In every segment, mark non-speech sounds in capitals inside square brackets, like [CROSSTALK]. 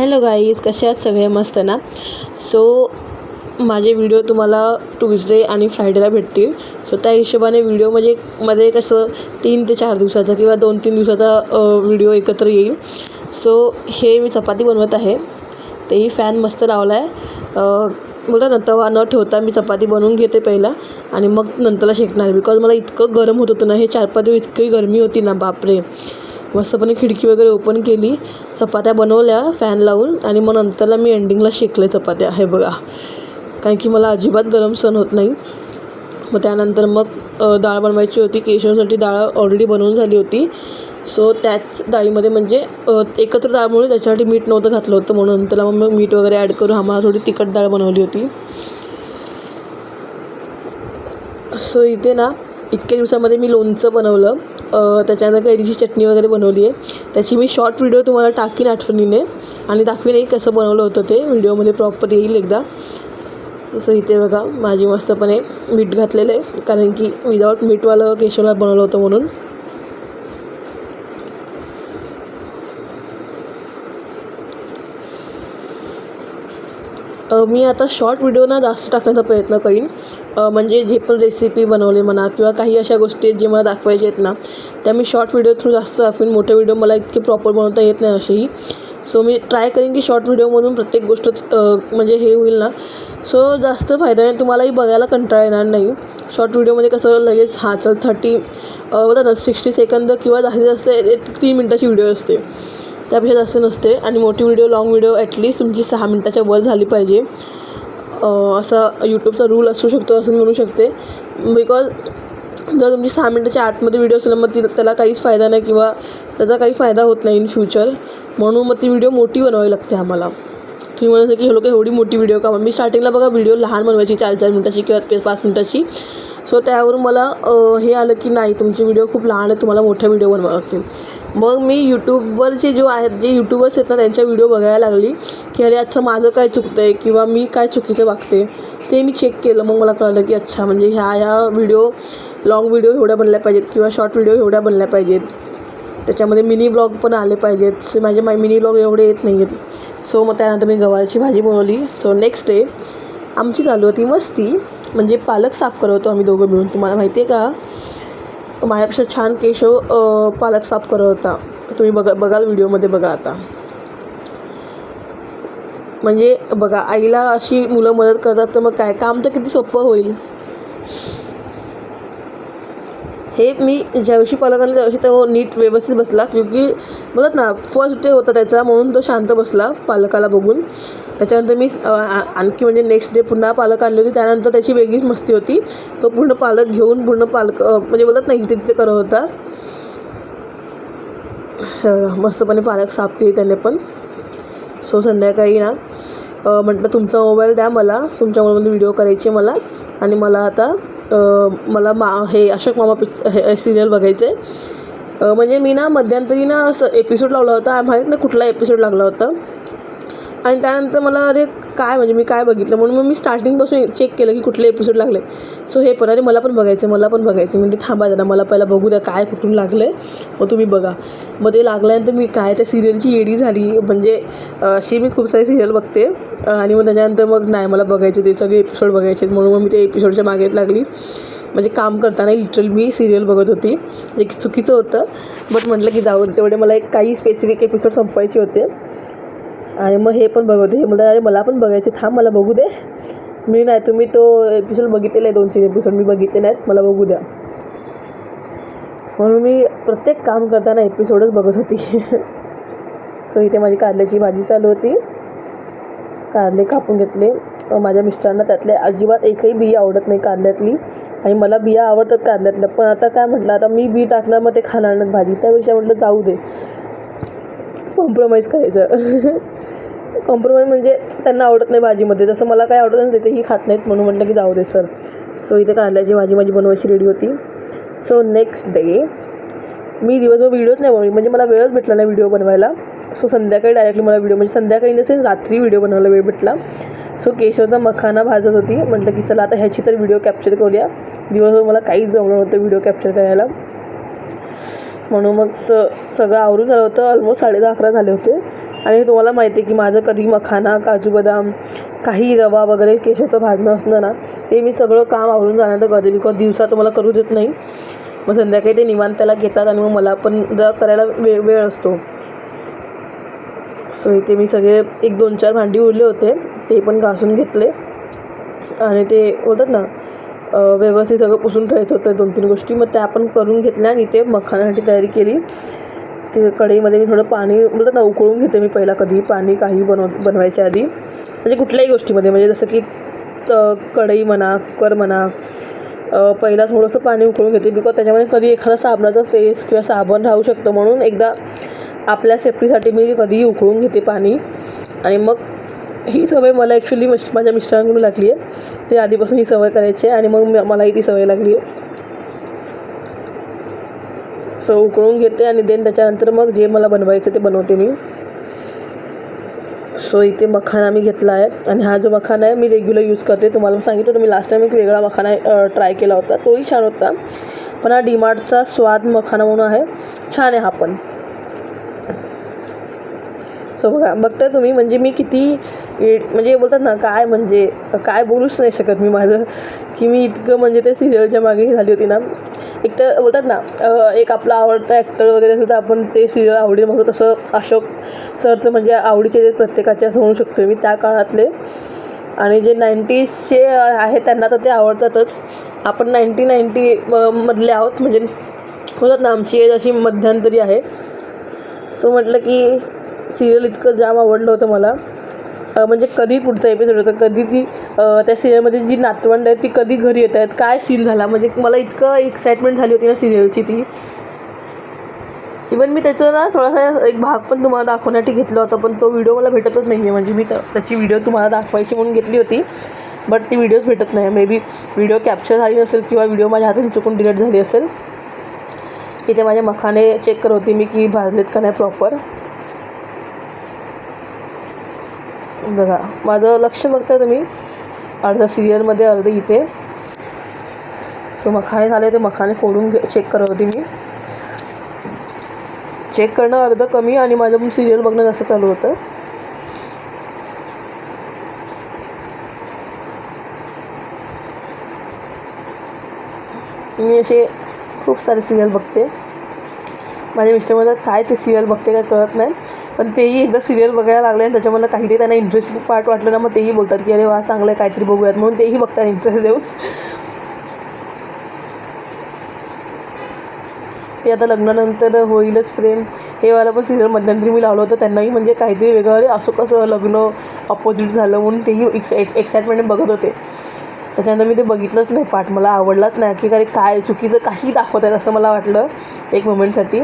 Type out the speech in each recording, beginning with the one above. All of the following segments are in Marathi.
हॅलो गाईज कसे आहात? सगळे मस्त ना? सो माझे व्हिडिओ तुम्हाला ट्युजडे आणि फ्रायडेला भेटतील. सो त्या हिशोबाने व्हिडिओ म्हणजे मध्ये कसं तीन ते चार दिवसाचा किंवा दोन तीन दिवसाचा व्हिडिओ एकत्र येईल. सो हे मी चपाती बनवत आहे. तेही फॅन मस्त लावला आहे बोलतात ना तवा न ठेवता मी चपाती बनवून घेते पहिला आणि मग नंतरला शेकणार. बिकॉज मला इतकं गरम होत होतं ना हे चार पाच दिवस इतकी गरमी होती ना बापरे. मस्तपणे खिडकी वगैरे ओपन केली. चपात्या बनवल्या फॅन लावून आणि मग नंतरला मी एंडिंगला शेकले चपात्या. हे बघा. कारण की मला अजिबात गरम सण होत नाही. मग त्यानंतर मग डाळ बनवायची होती. केशवसाठी डाळ ऑलरेडी बनवून झाली होती. सो त्याच डाळीमध्ये म्हणजे एकत्र डाळ त्याच्यासाठी मीठ नव्हतं घातलं होतं. म्हणून नंतरला मग मी मीठ वगैरे ॲड करून आम्हाला थोडी तिखट डाळ बनवली होती. सो इथे ना इतक्या दिवसामध्ये मी लोणचं बनवलं. त्याच्यानंतर कैरीची चटणी वगैरे बनवली आहे. त्याची मी शॉर्ट व्हिडिओ तुम्हाला टाकीन आठवणीने. आणि दाखवीनही कसं बनवलं होतं ते. व्हिडिओमध्ये प्रॉपर येईल एकदा. सो इथे बघा माझी मस्तपणे मीठ घातलेलं आहे. कारण की विदाऊट मीठवालं केशवला बनवलं होतं म्हणून. मी आता शॉर्ट व्हिडिओ ना जास्त टाकण्याचा प्रयत्न करीन. म्हणजे जे पण रेसिपी बनवले म्हणा किंवा काही अशा गोष्टी आहेत जे मला दाखवायचे आहेत ना त्या मी शॉर्ट व्हिडिओ थ्रू जास्त दाखवीन. मोठे व्हिडिओ मला इतके प्रॉपर बनवता येत नाही असेही. सो मी ट्राय करेन की शॉर्ट व्हिडिओमधून प्रत्येक गोष्ट म्हणजे हे होईल ना. सो जास्त फायदा आहे तुम्हालाही बघायला कंटाळा येणार नाही. शॉर्ट व्हिडिओमध्ये कसं लगेच हा चल थर्टी होतं ना सिक्स्टी सेकंद किंवा जास्तीत जास्त तीन मिनटाची व्हिडिओ असते. त्यापेक्षा जास्त नसते आणि मोठी व्हिडिओ लाँग व्हिडिओ ॲटलीस्ट तुमची सहा मिनटाच्या वर झाली पाहिजे. असा यूट्यूबचा रूल असू शकतो असं मी म्हणू शकते. बिकॉज जर तुमची सहा मिनटाच्या आतमध्ये व्हिडिओ असेल मग ती त्याला काहीच फायदा नाही किंवा त्याचा काही फायदा होत नाही इन फ्युचर म्हणून मग ती व्हिडिओ मोठी बनवावी लागते आम्हाला. तुम्ही म्हणत की हे लोक एवढी मोठी व्हिडिओ का? मी स्टार्टिंगला बघा व्हिडिओ लहान बनवायची चार चार मिनटाची किंवा ते पाच मिनटाची. सो त्यावरून मला हे आलं की नाही तुमची व्हिडिओ खूप लहान आहे तुम्हाला मोठ्या व्हिडिओ बनवावं लागतील. मग मी यूट्यूबवरचे जो आहेत जे यूट्यूबर्स आहेत ना त्यांच्या व्हिडिओ बघायला लागली की अरे अच्छा माझं काय चुकतं आहे किंवा मी काय चुकीचं वागते ते मी चेक केलं. मग मला कळलं की अच्छा म्हणजे ह्या ह्या व्हिडिओ लाँग व्हिडिओ एवढ्या बनल्या पाहिजेत किंवा शॉर्ट व्हिडिओ एवढ्या बनल्या पाहिजेत. त्याच्यामध्ये मिनी ब्लॉग पण आले पाहिजेत. सो माझे मा मिनी ब्लॉग एवढे येत नाही आहेत सो मग त्यानंतर मी गव्हाची भाजी बनवली. सो नेक्स्ट डे आमची चालू होती मस्ती. म्हणजे पालक साफ करवतो आम्ही दोघं मिळून. तुम्हाला माहिती आहे का? माझ्यापेक्षा छान केशव पालक साफ करत होता. तुम्ही बघा बघाल व्हिडिओमध्ये बघा आता. म्हणजे बघा आईला अशी मुलं मदत करतात तर मग काय? काम तर किती सोपं होईल. हे मी ज्या दिवशी पालक त्या दिवशी तो नीट व्यवस्थित बसला. क्योंकि बोलत ना फर्स्ट डे होता त्याचा म्हणून तो शांत बसला पालकाला बघून. त्याच्यानंतर मी आणखी म्हणजे नेक्स्ट डे पुन्हा पालक आणली होती. त्यानंतर त्याची वेगळीच मस्ती होती. तो पूर्ण पालक घेऊन पूर्ण पालक म्हणजे बोलत नाही इथे तिथे करत होता. मस्तपणे पालक साफ केली त्याने पण. सो संध्याकाळी ना म्हटलं तुमचा मोबाईल द्या मला. तुमच्या मोबाईलमध्ये व्हिडिओ करायचे मला. आणि मला आता मला मा हे अशोक मामा पिक्च हे सिरियल बघायचं आहे म्हणजे मी ना मध्यंतरी ना असं एपिसोड लावला होता. माहीत नाही कुठला एपिसोड लागला होता. आणि त्यानंतर मला अरे काय म्हणजे मी काय बघितलं? म्हणून मग मी स्टार्टिंगपासून चेक केलं की कुठले एपिसोड लागले. सो हे पण अरे मला पण बघायचं मला पण बघायचं म्हणजे थांबा जरा मला पहिला बघू द्या काय कुठून लागलं आहे मग तुम्ही बघा. मग ते लागल्यानंतर मी काय त्या सिरियलची येडी झाली. म्हणजे अशी मी खूप सारी सिरियल बघते. आणि मग त्याच्यानंतर मग नाही मला बघायचे ते सगळे एपिसोड बघायचे आहेत म्हणून मग मी ते एपिसोडच्या मागेत लागली. म्हणजे काम करताना लिटरल मी सिरियल बघत होती. जे की चुकीचं होतं. बट म्हटलं की जाऊन तेवढे मला एक काही स्पेसिफिक एपिसोड संपवायचे होते. आणि मग हे पण बघत हे म्हणतात अरे मला पण बघायचे थांब मला बघू दे. मी नाही तुम्ही तो एपिसोड बघितलेला आहे दोन तीन एपिसोड मी बघितले नाहीत. मला बघू द्या. म्हणून मी प्रत्येक काम करताना एपिसोडच बघत होती. [LAUGHS] सो इथे माझी कारल्याची भाजी चालू होती. कारले कापून घेतले. माझ्या मिस्टरांना त्यातले अजिबात एकही बिया आवडत नाही कारल्यातली. आणि मला बिया आवडतात कारल्यातल्या. पण आता काय म्हटलं आता मी बी टाकणार मग ते खाणार नाहीत भाजी. त्यापेक्षा म्हटलं जाऊ दे. कॉम्प्रोमाइज करायचं. [LAUGHS] कॉम्प्रोमाइज म्हणजे त्यांना आवडत नाही भाजीमध्ये. जसं मला काय आवडत नाही तेही खात नाहीत म्हणून म्हटलं की जाऊ दे सर सो इथे कारल्याची भाजी माझी बनवायची रेडी होती. सो नेक्स्ट डे मी दिवसभर व्हिडिओच नाही बनवली. म्हणजे मला वेळच भेटला नाही व्हिडिओ बनवायला. सो संध्याकाळी डायरेक्टली मला व्हिडिओ म्हणजे संध्याकाळी नसेल रात्री व्हिडिओ बनवायला वेळ भेटला. सो केशवचा मखाना भाजत होती. म्हटलं की चला आता ह्याची तर व्हिडिओ कॅप्चर करूया. दिवसभर मला काहीच जमलं नव्हतं व्हिडिओ कॅप्चर करायला. म्हणून मग स सगळं आवरून झालं होतं. ऑलमोस्ट साडे दहा अकरा झाले होते. आणि तुम्हाला माहिती आहे की माझं कधी मखाना काजू बदाम काही रवा वगैरे केशवचं भाजणं असलं ना ते मी सगळं काम आवरून जाणार करते बिकॉज दिवसात तुम्हाला करू देत नाही. मग संध्याकाळी ते निवांत त्याला घेतात आणि मग मला पण जरा करायला वेळ वेळ असतो. सो इथे मी सगळे एक दोन चार भांडी उरले होते. ते पण घासून घेतले. आणि ते बोलतात ना व्यवस्थित सगळं पुसून ठेवायचं होतं दोन तीन गोष्टी. मग त्या पण करून घेतल्या आणि ते मखानासाठी तयारी केली. ते कढईमध्ये मी थोडं पाणी म्हणजे बोलतात ना उकळून घेते मी पहिला कधी पाणी काही बनव बनवायच्या आधी. म्हणजे कुठल्याही गोष्टीमध्ये म्हणजे जसं की कढई म्हणा कुकर म्हणा पहिला थोडंसं पाणी उकळून घेते बिकॉज त्याच्यामध्ये कधी एखादा साबणाचा फेस किंवा साबण राहू शकतं म्हणून एकदा आपल्या सेफ्टीसाठी मी कधीही उकळून घेते पाणी. आणि मग ही सवय मला ॲक्च्युली मिश माझ्या मिस्टरांकडून लागली आहे. ते आधीपासून ही सवय करायची आहे आणि मग मलाही ती सवय लागली आहे. सो उकळून घेते आणि देन त्याच्यानंतर मग जे मला बनवायचं ते बनवते मी. सो इथे मखाना मी घेतला आहे आणि हा जो मखाना आहे मी रेग्युलर यूज करते. तुम्हाला सांगितलं होतं मी लास्ट टाइम एक वेगळा मखाना ट्राय केला होता. तोही छान होता. पण हा डीमार्टचा स्वाद मखाना म्हणून आहे. छान आहे हा पण. सो बघा. बघताय तुम्ही म्हणजे मी किती म्हणजे बोलतात ना काय म्हणजे काय बोलूच नाही शकत मी माझं. की मी इतकं म्हणजे ते सिरियलच्या मागे झाली होती ना. एक तर बोलतात ना एक आपला आवडता ॲक्टर वगैरे असेल तर आपण ते सिरियल आवडी म्हणतो तसं अशोक सरचं म्हणजे आवडीचे ते प्रत्येकाचे असं म्हणू शकतो मी त्या काळातले. आणि जे नाईन्टीजचे आहे त्यांना तर ते आवडतातच. आपण नाईन्टी नाईन्टी मधले आहोत. म्हणजे होतात ना आमची एज अशी मध्यंतरी आहे. सो म्हटलं की सिरियल इतकं जाम आवडलं होतं मला. म्हणजे कधी पुढचा एपिसोड होता कधी ती त्या सिरियलमध्ये जी नातवंड आहेत ती कधी घरी येत आहेत काय सीन झाला? म्हणजे मला इतकं एक्साइटमेंट झाली होती ना सिरियलची ती. इवन मी त्याचं ना थोडासा एक भाग पण तुम्हाला दाखवण्यासाठी घेतला होता पण तो व्हिडिओ मला भेटतच नाही आहे म्हणजे मी त्याची व्हिडिओ तुम्हाला दाखवायची म्हणून घेतली होती बट ती व्हिडिओज भेटत नाही. मे बी व्हिडिओ कॅप्चर झाली नसेल किंवा व्हिडिओ माझ्या हातून चुकून डिलीट झाली असेल इथे माझ्या मखाने चेक करत होती मी की भाजलेत का नाही प्रॉपर बघा माझं लक्ष बघता तुम्ही. अर्धं सिरियलमध्ये अर्धं इथे. सो मखाने झाले ते मखाने फोडून घे चेक करत होती मी. चेक करणं अर्धं कमी आणि माझं पण सिरियल बघणं जास्त चालू होतं. मी असे खूप सारे सिरियल बघते. माझ्या मिस्टर म्हणतात काय ते सिरियल बघते काय कळत नाही. पण तेही एकदा सिरियल बघायला लागले आणि त्याच्यामधलं काहीतरी त्यांना इंटरेस्टिंग पार्ट वाटलं ना मग तेही बोलतात की अरे वा चांगलं आहे काहीतरी बघूयात. म्हणून तेही बघतात इंटरेस्ट देऊन. ते आता लग्नानंतर होईलच प्रेम. हे वाला पण सिरियल मध्यंतरी मी लावलं होतं. त्यांनाही म्हणजे काहीतरी वेगळं अरे असं कसं लग्न अपोजिट झालं म्हणून तेही एक्स एक्साइटमेंट बघत होते. त्याच्यानंतर मी ते बघितलंच नाही पाठ मला आवडलाच नाही. की अरे काय चुकीचं काही दाखवत आहेत असं मला वाटलं एक मोमेंटसाठी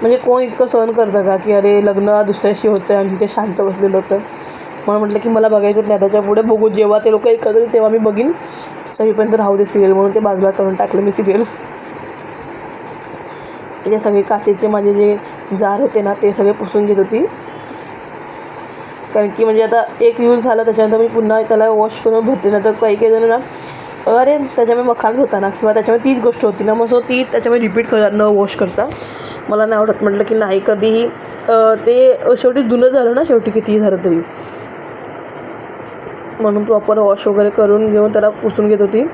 म्हणजे कोण इतकं सहन करतं का? की अरे लग्न दुसऱ्याशी होतं आणि तिथे शांत बसलेलं होतं. म्हणून म्हटलं की मला बघायचं नाही त्याच्या पुढे बघू. जेव्हा ते लोक एकत्र तेव्हा मी बघीन. तरीपर्यंत राहू दे सिरियल म्हणून ते बाजूला करून टाकलं मी सिरियल त्याचे सगळे काचेचे माझे जे जार होते ना ते सगळे पुसून घेत होती. कारण की म्हणजे आता एक यूज झाला त्याच्यानंतर मी पुन्हा त्याला वॉश करून भरते. ना तर काही काही जण ना अरे त्याच्यामुळे मखानच होता ना किंवा त्याच्यामुळे तीच गोष्ट होती ना मग सो ती त्याच्यामुळे रिपीट करतात न वॉश करता. मला नाही आवडत. म्हटलं की नाही कधीही ते शेवटी जुनं झालं ना शेवटी कितीही झालं तरी. म्हणून प्रॉपर वॉश वगैरे करून घेऊन त्याला पुसून घेत होती.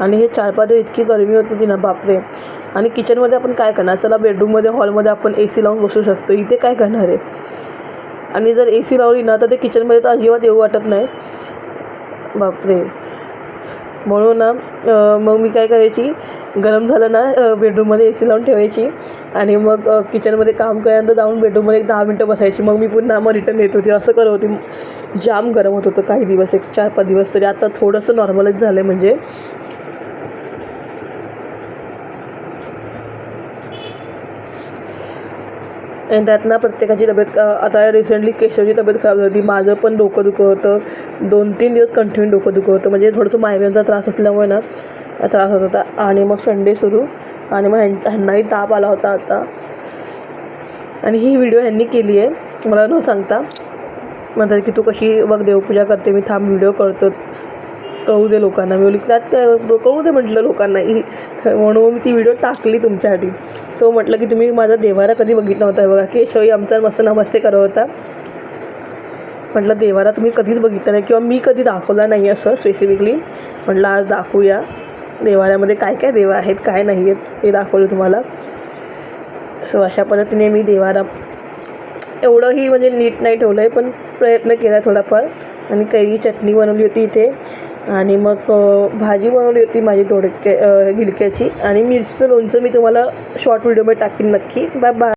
आणि हे चार पाच दिवस इतकी गरमी होत होती ना बापरे. आणि किचनमध्ये आपण काय करणार? चला बेडरूममध्ये हॉलमध्ये आपण ए सी लावून बसू शकतो. इथे काय करणार आहे? आणि जर ए सी लावली ना तर ते किचनमध्ये तर अजिबात येऊ वाटत नाही. बापरे. म्हणून ना मग मी काय करायची गरम झालं ना बेडरूममध्ये ए सी लावून ठेवायची आणि मग किचनमध्ये काम केल्यानंतर जाऊन बेडरूममध्ये एक दहा मिनटं बसायची. मग मी पुन्हा मग रिटर्न येत होती. असं करत होती. जाम गरम होत होतं. काही दिवस एक चार पाच दिवस तरी. आता थोडंसं नॉर्मलच झालं आहे म्हणजे आणि त्यात ना प्रत्येकाची तब्येत आता रिसेंटली केशवची तब्येत खराब झाली. होती माझं पण डोकं दुखत होतं. दोन तीन दिवस कंटिन्यू डोकं दुखत होतं. म्हणजे थोडंसं मायग्रेनचा त्रास असल्यामुळे ना त्रास होत होता. आणि मग संडे सुरू. आणि मग ह्यां ह्यांनाही ताप आला होता आता. आणि ही व्हिडिओ ह्यांनी केली आहे. मला न सांगता म्हणतात की तू कशी बघ देवपूजा करते मी थांब व्हिडिओ करतो. कळू दे लोकांना. मी बोलली त्यात कळू दे म्हटलं लोकांनाही [LAUGHS] म्हणून मी ती व्हिडिओ टाकली तुमच्यासाठी. सो म्हटलं की तुम्ही माझा देवारा कधी बघितला होता बघा. केशवही आमचा मस्त नमस्ते करत होता. म्हटलं देवारा तुम्ही कधीच बघितला नाही किंवा मी कधी दाखवला नाही असं स्पेसिफिकली म्हटलं आज दाखवूया. देवाऱ्यामध्ये काय काय देवा आहेत काय नाही आहेत ते दाखवलं तुम्हाला. सो अशा पद्धतीने मी देवारा एवढंही म्हणजे नीट नाही ठेवलं आहे पण प्रयत्न केला थोडाफार. आणि कैरी चटणी बनवली होती इथे. आणि मग भाजी बनवली होती माझी दोडके गिलक्याची. आणि मिरचीचं लोणचं मी तुम्हाला शॉर्ट व्हिडिओमध्ये टाकीन नक्की. Bye bye